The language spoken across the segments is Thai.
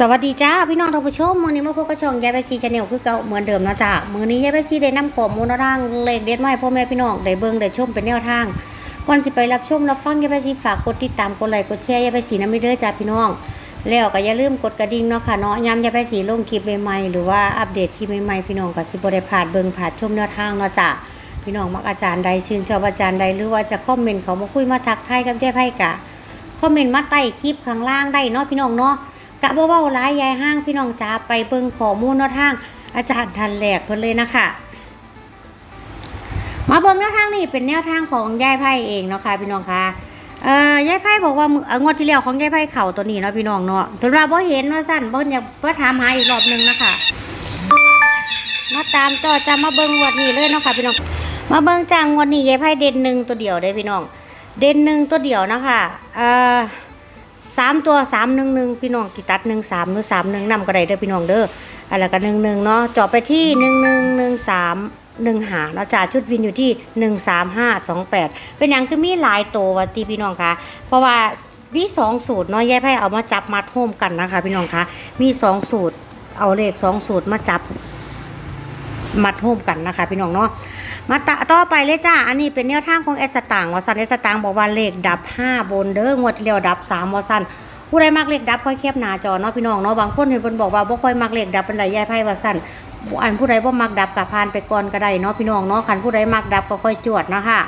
สวัสดีจ้าพี่น้องท่านผู้ชมมือนี้มาพบกับช่องยายไปซีชาแนลคือเก่าเหมือนเดิมเนาะจ้ามือนี้ยายไปซีได้นำกบมูลร่างเลขเด็ดไม้พ่อแม่พี่น้องได้เบิ่งได้ชมเป็นแนวทางก่อนสิไปรับชมรับฟังยายไปซีฝากกดติดตามกดไลค์กดแชร์ยายไปซีน้ำไม่เด้อจ้าพี่น้อง แล้วก็อย่าลืมกดกระดิ่งเนาะค่ะเนาะย้ำยายไปซีลงคลิปใหม่ๆหรือว่าอัปเดตคลิปใหม่ๆพี่น้องก็สิบได้พลาดเบิ่งพลาดชมแนวทางเนาะจ้าพี่น้องมักอาจารย์ใดชื่นชอบอาจารย์ใดหรือว่าจะคอมเมนต์เขามาคุยมาทักทายกับยายไพ่กะคอมเมนต์มาใต้คลิปข้างล่างได้เนาะพี่น้องเนาะะบ่เว้าหลายยายห้างพี่น้องจ๋าไปเบิ่งข้อมูลเนาะทาง อาจารย์ทันแหลกเพิ่นเลยนะคะมาเบิ่งแนวทางนี่เป็นแนวทางของยายไพ่เองเนาะค่ะพี่น้องค่ะเอ่อยายไพ่บอกว่าเอองวดที่แล้วของยายไพ่เข่าตัวนี้เนาะพี่น้องเนาะถึงว่าบ่เห็นว่าสั่นบ่อยากบ่ถามหาอีกรอบนึงนะคะมาตามต่อจะมาเบิ่งงวดนี้เลยเนาะค่ะพี่น้อง มาเบิ่งจางงวดนี้ยายไพ่เด่นหนึ่งตัวเดียวได้พี่น้อง เด่นหนึ่งตัวเดียวนะคะเอ่อ สามตัวสามหนึ่งหนึ่งพี่น้องกีตัดหนึ่งสามหรือสามหนึ่งนำก็ได้เด้อพี่น้องเด้ออะไรกันหนึ่งหนึ่งเนาะเจาะไปที่หนึ่งหนึ่งหนึ่งสามหนึ่งหาเนาะจ่าชุดวินอยู่ที่หนึ่งสามห้าสองแปดเป็นอย่างคือมีหลายตัววะตีพี่น้องคะเพราะว่ามีสองสูตรเนาะแยกให้เอามาจับมาโฮมกันนะคะ พี่น้องคะมีสองสูตรเอาเลขสองสูตรมาจับมัดโฮมกันนะคะ พี่น้องเนาะ มาตะต่อไปเลยจ้า อันนี้เป็นแนวทางของเอสตางวาสันเอสตางบอกว่าเลขดับ 5 บนเด้องวดที่แล้วดับ3วาสันผู้ใดมักเลขดับค่อยแคบหน้าจอเนาะพี่น้องเนาะบางคนเห็นเพิ่นบอกว่าบ่ค่อยมักเลขดับเป็นไดยายไพ่วาสันอันผู้ใดบ่มักดับกับพานไปก่อนก็ได้เนาะพี่น้องเนาะคันผู้ใดมักดับก็ค่อยจวดเนาะค่ะ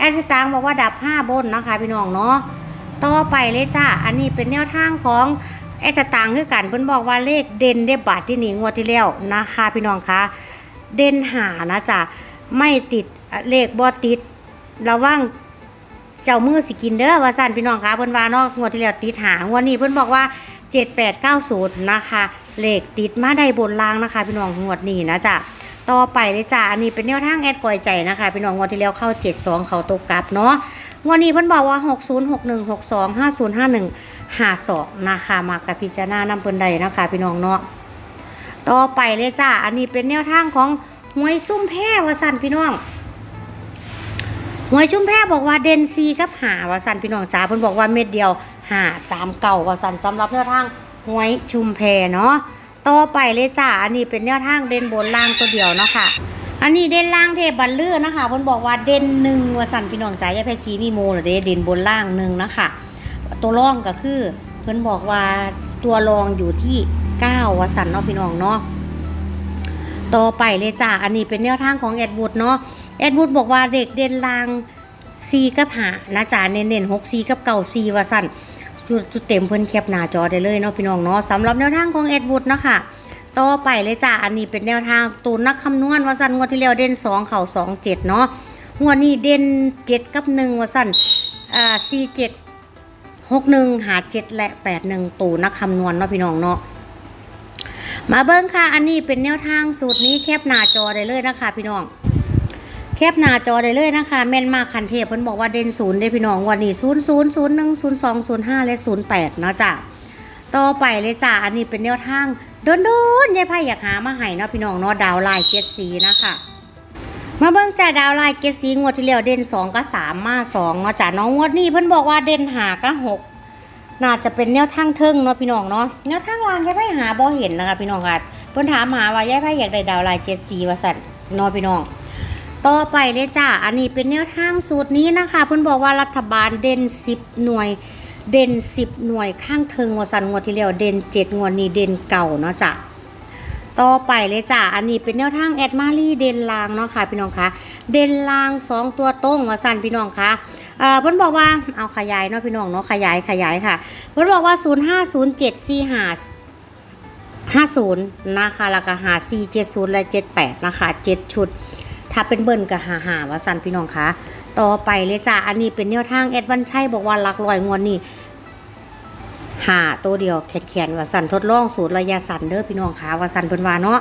เอสตางบอกว่าดับ 5 บนนะคะพี่น้องเนาะต่อไปเลยจ้า อันนี้เป็นแนวทางของเอสตางค์คือกันเพิ่นบอกว่าเลขเด่นได้บาทที่นี่งวดที่แล้วนะคะพี่น้องคะ เด่นหานะจ๊ะไม่ติดเลขบ่ติดระวังเจ้ามือสิกินเด้อว่าสั่นพี่น้องคะเพิ่นว่าเนาะงวดที่แล้วติดหางวดนี้เพิ่นบอกว่า 7890 นะคะเลขติดมาได้บนล่างนะคะ พี่น้องงวดนี้นะจ๊ะต่อไปเลยจ้ะอันนี้เป็นแนวทางแอดก่อยใจนะคะ พี่น้องงวดที่แล้วเข้า 72 เขาตกกลับเนาะงวดนี้เพิ่นบอกว่า 606162 5051 52 นะคะมากกับพิจารณานำเพิ่นใดนะคะ พี่น้องเนาะ ต่อไปเลยจ้า อันนี้เป็นแนวทางของหวยซุ่มแพร่วสันพี่น้องหวยซุ่มแพร่บอกว่าเดนซีกับหาวสันพี่น้องจ้าเพิ่นบอกว่าเม็ดเดียวหาสามเก่าวสันสำหรับแนวทางหวยชุมแพเนาะต่อไปเลยจ้าอันนี้เป็นแนวทางเดนบนล่างตัวเดียวเนาะค่ะ อันนี้เดนล่างเทพบัลลือนะคะเพิ่นบอกว่าเดนหนึ่งวสันพี่น้องจ้ายายเพชรซีมีโมหรือเดเดนบนล่างหนึ่งนะคะตัวรองก็คือเพิ่นบอกว่าตัวรองอยู่ที่ เก้าวสันเนาะพี่น้องเนาะต่อไปเลยจ้าอันนี้เป็นแนวทางของแอดวูดเนาะแอดวูดบอกว่าเด็กเด่นลางซีกับหานะจ้าเน้นๆหกซีกับเก่าซีว่าสันจุดเต็มเพิ่อนแคปหน้าจอได้เลยเนาะพี่น้องเนาะสำหรับแนวทางของแอดวูดเนาะค่ะต่อไปเลยจ้าอันนี้เป็นแนวทางตูนนักคำนวณว่าสันงวดที่แล้วเด่นสองเข่าสองเจ็ดเนาะงวดนี้เด่นเจ็ดกับหนึ่งว่าสันอ่าซีเจ็ดหกหนึ่งหาเจ็ดและแปดหนึ่งตูนักคำนวณเนาะพี่น้องเนาะ มาเบิ้งค่ะ อันนี้เป็นแนวทางสูตรนี้แคบหน้าจอได้เลยนะคะ พี่น้อง แคบหน้าจอได้เลยนะคะ แม่นมากคันเทพเพิ่นบอกว่าเด่นศูนย์ได้พี่น้องวันนี้ศูนย์ศูนย์ศูนย์หนึ่งศูนย์สองศูนย์ห้าและศูนย์แปดนะจ๊ะต่อไปเลยจ้ะอันนี้เป็นแนวทางโดนๆยายไพ่อยากหามาให้เนาะพี่น้องเนาะดาวลายเจ็ดสีนะคะมาเบิ่งจ้าดาวลายเกดสีงวดที่แล้วเด่นสองก็สามมาสองเนาะจ้ะน้องงวดนี้เพิ่นบอกว่าเด่นหาก็หก น่าจะเป็นแนวทางเทิงเนาะพี่น้องเนาะแนวทางลางยายไพ่หาบ่เห็นนะคะพี่น้องค่ะเพิ่นถามหาว่ายายไพ่อยากได้ดาวลายเจ็ดสีว่าสั่นเนาะพี่น้อง ต่อไปเลยจ้าอันนี้เป็นแนวทางสูตรนี้นะคะ เพิ่นบอกว่ารัฐบาลเด่น10หน่วย เด่น10หน่วยข้างเทิงว่าสั่นงวดที่แล้วเด่น7งวดนี้เด่นเก่าเนาะจ้ะต่อไปเลยจ้ะอันนี้เป็นแนวทางแอดมารีเดนลางเนาะค่ะพี่น้องคะเดนลางสองตัวตรงว่าสั่นพี่น้องคะ เอ่อพิ่นบอกว่าเอาขยายเนาะพี่น้องเนาะขยายขยายค่ะเพิ่นบอกว่า 050745 50 นะคะแล้วก็5470 และ 78 นะคะ 7 ชุด ถ้าเป็นเบิ้ลก็หาหาว่าสันพี่น้องคะต่อไปเลยจ้ะอันนี้เป็นแนวทางแอดวันชัยบอกว่าหลักลอยงวดนี้หาตัวเดียวแขนๆว่าสันทดลองสูตรระยะสันเด้อพี่น้องคะว่าสันเพิ่นว่าเนาะ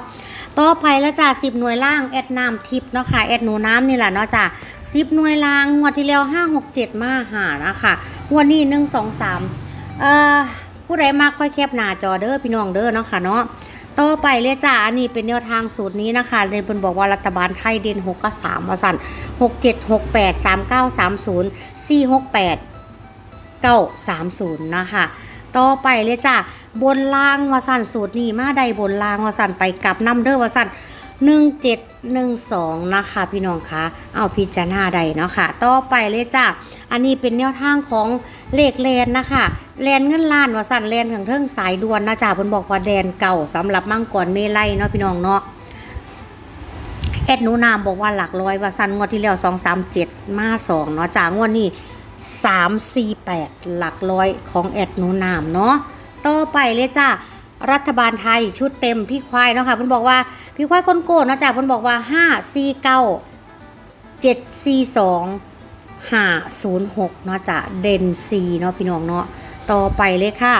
ต่อไปแล้วจ้าสิบหน่วยล่างแอดน้ำทิพย์เนาะค่ะแอดหนูน้ำนี่แหละเนาะจ้าสิบหน่วยล่างงวดที่แล้วห้าหกเจ็ดมาหานะคะงวดนี้หนึ่งสองสามเอ่อผู้ใดมากค่อยแคบหน้าจอเด้อพี่น้องเด้อเนาะค่ะเนาะต่อไปเลยจ้าอันนี้เป็นแนวทางสูตรนี้นะคะเรนเพิ่นบอกว่ารัฐบาลไทยเด่นหกกับสามว่าสันหกเจ็ดหกแปดสามเก้าสามศูนย์สี่หกแปดเก้าสามศูนย์นะคะ ต่อไปเลยจ้ะบนล่างวาสันสูตรนี้มาใดบนล่างวาสันไปกับน้ำเด้อวาสัน1712 นะคะพี่น้องคะเอาพิจารณาใดเนาะค่ะ ต่อไปเลยจ้ะ อันนี้เป็นแนวทางของเลขแลนนะคะแลนเงินล้านวาสันแลนถึงเทิงสายด่วนนะจ๊ะเพิ่นบอกว่าแดนเก่าสำหรับมังกรเมลัยเนาะพี่น้องเนาะแอดนูนามบอกว่าหลักร้อยว่าสันงวดที่แล้วสองสามเจ็ดมาสองเนาะจากงวดนี้ สามสี่แปดหลักร้อยของแอดหนูนามเนาะต่อไปเลยจ้ารัฐบาลไทยชุดเต็มพี่ควายเนาะค่ะเพิ่นบอกว่าพี่ควายคนโกนเนาะจ้าเพิ่นบอกว่าห้าสี่เก้าเจ็ดสี่สองห้าศูนย์หกเนาะจ้าเด่นสีเนาะพี่น้องเนาะต่อไปเลยค่ะ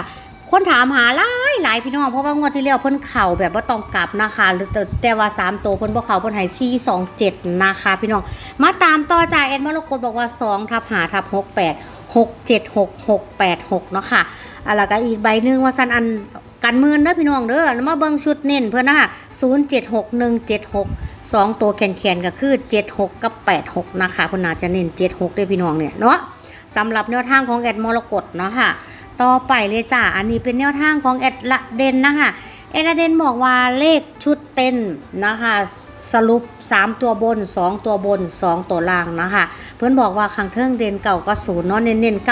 คนถามหาหลายหลายพี่น้องเพราะว่างวดที่แล้วเพิ่นเข่าแบบว่าต้องกลับนะคะหรือแต่แต่ว่า3ตัวเพิ่นบ่เข่าเพิ่นให้4 2 7นะคะ พี่น้องมาตามต่อจ่ากแอดมรกตบอกว่า2ทับ5ทับ68 6 7 6 6 8 6เนาะค่ะอะแล้วก็อีกใบหนึงว่าซั่นอันกันมื่นเด้อพี่น้องเด้อมาเบิ่งชุดเน้นเพิ่อนนะคะ076176 2ตัวแขนๆก็คือ76กับ86นะคะพิ่นาจะเน้น76ด้วยพี่น้องเนี่ยเนาะสำหรับแนวทางของแอดมรกตเนาะค่ะ ต่อไปเลยจ้าอันนี้เป็นแนวทางของแอดละเดนนะคะแอดละเดนบอกว่าเลขชุดเต้นนะคะสรุป 3 ตัวบน 2 ตัวบน 2 ตัวล่างนะคะ เพื่อนบอกว่าขังเทิงเดนเก่าก็ศูนย์เนาะเน้นเน้น905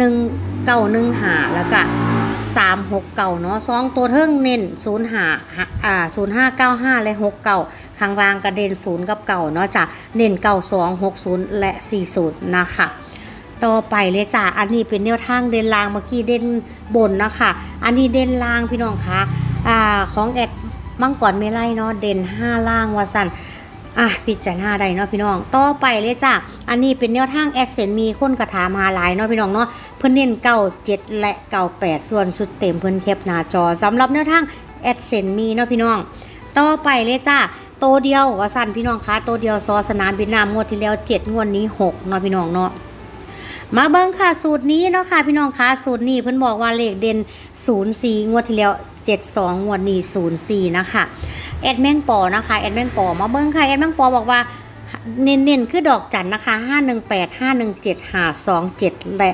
1 9 1หาแล้วก็3 6เก่าเนาะสองตัวเทิงเน้น0หาอ่า0 5 9 5และ6เก่าข้างล่างกระเด็น0กับเก่าเนาะจ้ะเน้นเก่า2 6 0และ40นะคะ ต่อไปเลยจ้ะอันนี้เป็นแนวทางเด่นลางเมื่อกี้เด่นบนนะคะอันนี้เด่นลางพี่น้องคะอ่าของแอดมังกรเมลัยเนาะเด่น5ล่างวาสันอะพิจารณาได้เนาะพี่น้อง ต่อไปเลยจ้ะอันนี้เป็นแนวทางแอดเซนมีคนกระถามาหลายเนาะพี่น้องเนาะเพิ่อนเน้นเก้าเจ็ดและเก้าแปดส่วนสุดเต็มเพิ่อนแคปหน้าจอสำหรับแนวทางแอดเซนมีเนาะพี่น้อง ต่อไปเลยจ้ะโตเดียววาสันพี่น้องคะโตเดียวซอสนามบินนามงวดที่แล้วเจ็ดงวดนี้หกเนาะพี่น้องเนาะ มาเบิ้งค่ะสูตรนี้เนาะค่ะพี่น้องคะสูตรนี้เพิ่นบอกว่าเลขเด่น 0 4 งวดที่แล้ว72 งวดนี้0 4 นะคะแอดแมงปอนะคะแอดแมงปอมาเบิ้งค่ะแอดแมงปอบอกว่าเน้นๆคือดอกจันนะคะ 518 517 527 และ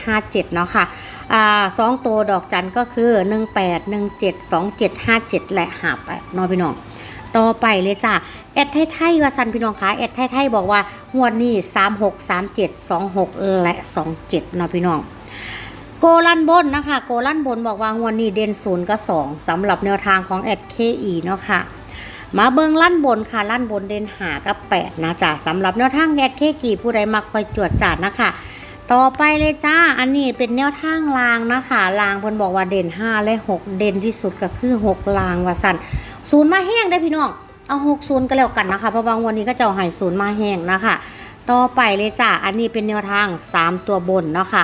857 เนาะค่ะอ่าสองตัวดอกจันก็คือ 18 17 27 57 และ58เนาะพี่น้อง ต่อไปเลยจ้ะแอดไทยๆว่าสันพี่น้องคะแอดไทยๆบอกว่างวดนี้36 37 26และ27เนาะพี่น้องโกลันบนนะคะ โกลันบนบอกว่างวดนี้เด่นศูนย์กับ2สำหรับแนวทางของแอด KE เนาะค่ะมาเบิงลั่นบนค่ะลั่นบนเด่นหากับ8นะจ๊ะสำหรับแนวทางแอด KE ผู้ใดมักคอยจวดจัดนะคะต่อไปเลยจ้า อันนี้เป็นแนวทางลางนะคะลางเพิ่นบอกว่าเด่น 5 และ 6 เด่นที่สุดก็คือ 6 ลางว่าสั่น ศูนย์มาแห้งได้พี่น้อง เอา6ศูนย์ก็แล้วกันนะคะเพราะบางวันนี้ก็จะเอาหายศูนย์มาแห้งนะคะ ต่อไปเลยจ้าอันนี้เป็นแนวทาง 3 ตัวบนเนาะค่ะ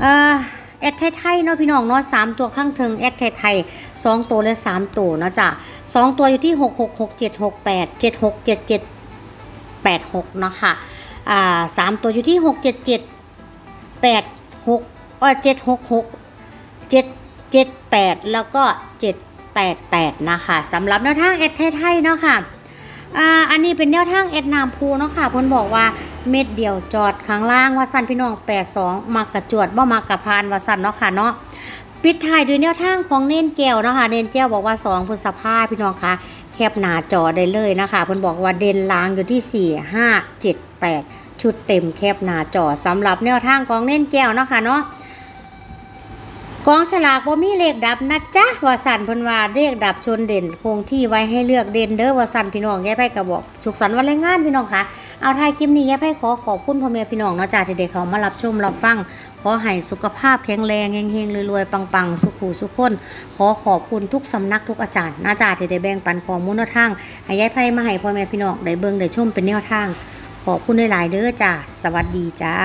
เอ่อแอดไทยๆเนาะพี่น้องเนาะสามตัวข้างเทิงแอดไทยๆสองตัวและสามตัวเนาะจ้ะสองตัวอยู่ที่หกหกหกเจ็ดหกแปดเจ็ดหกเจ็ดเจ็ดแปดหกเนาะค่ะอ่าสามตัวอยู่ที่หกเจ็ดเจ็ดแปดหกเออเจ็ดหกหกเจ็ดเจ็ดแปดแล้วก็เจ็ด แปดแปดนะคะสำหรับแนวทางแอดไทยๆเนาะค่ะอ่าอันนี้เป็นแนวทางแอดนามพูเนาะค่ะเพิ่นบอกว่าเม็ดเดียวจอดข้างล่างว่าสั้นพี่น้องแปดสองมักกระจวดบ่มักระพานว่าสั้นเนาะค่ะเนาะปิดท้ายด้วยแนวทางของเน้นแก้วเนาะค่ะเน้นแก้วบอกว่าสองพฤษภาพี่น้องคะแคบหนาจอได้เลยนะคะเพิ่นบอกว่าเด่นลางอยู่ที่สี่ห้าเจ็ดแปดชุดเต็มแคบหนาจอสำหรับแนวทางของเน้นแก้วเนาะค่ะเนาะ กองฉลากบ่มีเลขดับนะจ๊ะว่าสันเพิ่นว่าเลขดับชนเด่นคงที่ไว้ให้เลือกเด่นเด้อว่าสันพี่น้องแย่ไพ่กระบอกสุขสันต์วันแรงงานพี่น้องค่ะเอาท้ายคลิปนี้แย่ไพ่ขอขอบคุณพ่อแม่พี่น้องเนาะจ้าที่ได้เขามารับชมรับฟังขอให้สุขภาพแข็งแรงเฮงๆรวยๆปังๆ สุขูสุขคนขอขอบคุณทุกสำนักทุกอาจารย์นาจาที่ได้แบ่งปันข้อมูลแนวทางให้ยายไพ่มาให้พ่อแม่พี่น้องได้เบิ่งได้ชมเป็นแนวทาง ขอบคุณหลายๆเด้อจ้าสวัสดีจ้า